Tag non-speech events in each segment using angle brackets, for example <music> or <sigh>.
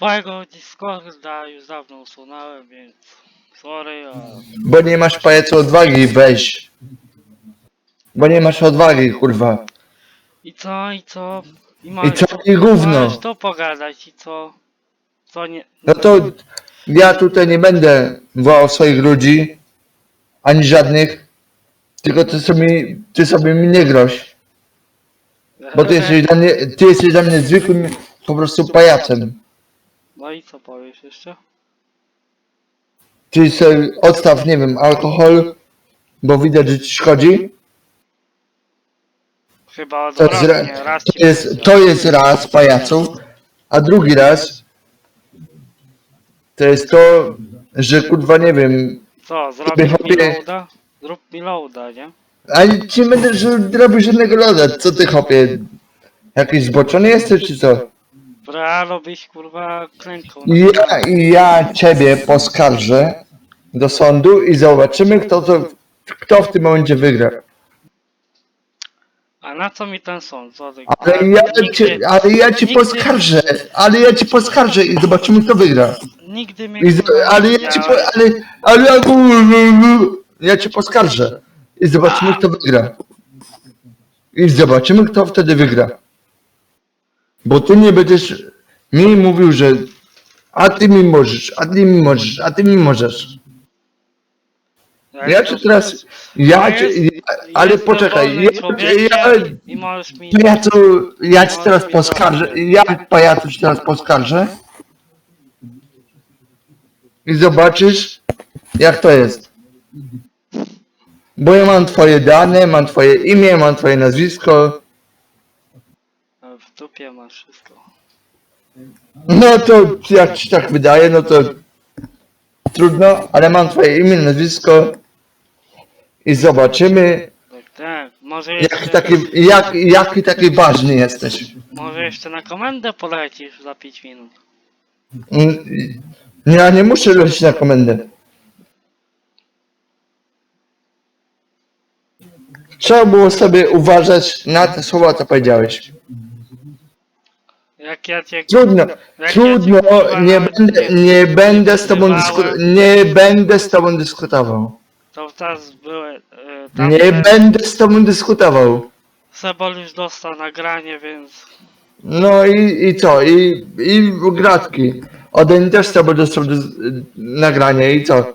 Mojego Discorda już dawno usunąłem, więc sorry, a Bo nie masz pajacu odwagi, weź. Bo nie masz odwagi, kurwa. i co, i co? I, możesz co, tu- i gówno. Możesz tu pogadać i co? Co nie... No to ja tutaj nie będę wołał swoich ludzi, ani żadnych, tylko ty sobie, ty sobie mi nie groź. Bo ty jesteś <laughs> dla mnie, ty jesteś dla mnie zwykłym po prostu pajacem. No i co powiesz jeszcze? Ty sobie odstaw, nie wiem, alkohol, bo widać, że ci szkodzi. Chyba To jest, raz to jest, powiedział. to jest raz pajacu, a drugi raz to jest to, że kurwa nie wiem, Co, zrobisz mi chłopie- loada? Zrób mi loada, nie? ale ci będę ż- robił żadnego loda, co ty chopie? Jakiś zboczony jesteś czy co? Realu byś kurwa klękał. na- Ja, ja ciebie poskarżę do sądu i zobaczymy kto, to, kto w tym momencie wygra. A na co mi ten sąd? Ty? Ale ja, nigdy, cię, ale ja ci nigdy- poskarżę, ale ja ci poskarżę i zobaczymy kto wygra. Nigdy mnie I z, kurwa, ale ja ci po, widziałeś. ale, ale ja, ja cię poskarżę i zobaczymy kto wygra. I zobaczymy kto wtedy wygra. Bo ty nie będziesz mi mówił, że a ty mi możesz, a ty mi możesz, a ty mi możesz. Ja cię teraz, ja cię, ja, ale poczekaj, ja, ja, pajacu, ja ci teraz poskarżę, ja pajacu ci teraz poskarżę i zobaczysz jak to jest. Bo ja mam twoje dane, mam twoje imię, mam twoje nazwisko, dupie masz wszystko. no to jak ci tak wydaje, no to trudno, ale mam twoje imię, nazwisko i zobaczymy Tak, tak. Może jaki jeszcze, taki, jak, jaki taki ważny jesteś. może jeszcze na komendę polecisz za 5 minut. Mm, Ja nie muszę lecieć na komendę. Trzeba było sobie uważać na te słowa, co powiedziałeś. Jak ja cię... Trudno, jak trudno, ja cię, kurwa, nie będę, nie będę z tobą wyzywałem, dysku, nie będę z tobą dyskutował. To teraz były... y, Nie będę z tobą dyskutował. Sebol już dostał nagranie, więc... No i, i co? I, i gratki. Ode też z tobą dostał dys- nagranie i co?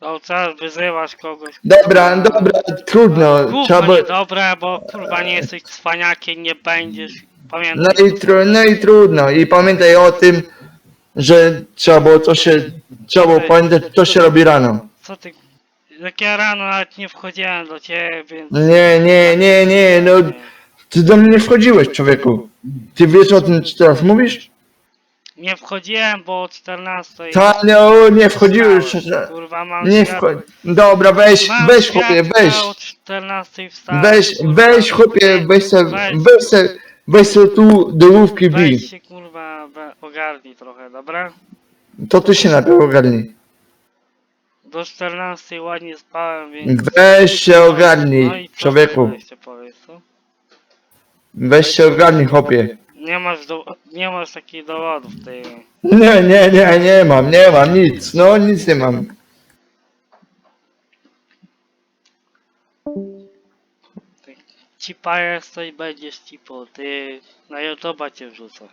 To teraz wyzywasz kogoś. Dobra, dobra, trudno. Gówno Trzeba, było- niedobre, bo kurwa nie jesteś cwaniakiem, nie będziesz. Pamiętaj. No i, tru, no i trudno. I pamiętaj o tym, że trzeba było co się, trzeba było pamiętać, co się robi rano. Co ty... Jak ja rano nawet nie wchodziłem do ciebie, więc... Nie, nie, nie, nie, no ty do mnie nie wchodziłeś, człowieku. Ty wiesz o tym, co teraz mówisz? Nie wchodziłem, bo o 14. Ta, no, nie wchodziłeś. Kurwa mam Nie wchodź. Dobra, weź, mam weź chłopie, weź. o 14 wstałem, Weź, kurwa. weź chłopie, weź se, Weź. weź se, weź se tu do główki bij. Weź się kurwa we- ogarnij trochę, dobra? To ty się najpierw ogarnij. Do 14 ładnie spałem, więc... Weź się No i ogarnij, co człowieku. ty jeszcze powiesz, co? Weź się ogarnij, chłopie. Nie masz, do... nie masz takich dowodów, ty. Nie, nie, nie, nie mam, nie mam nic, no nic nie mam. Cipa jesteś, będziesz cipo, ty. Na YouTube'a cię wrzucę.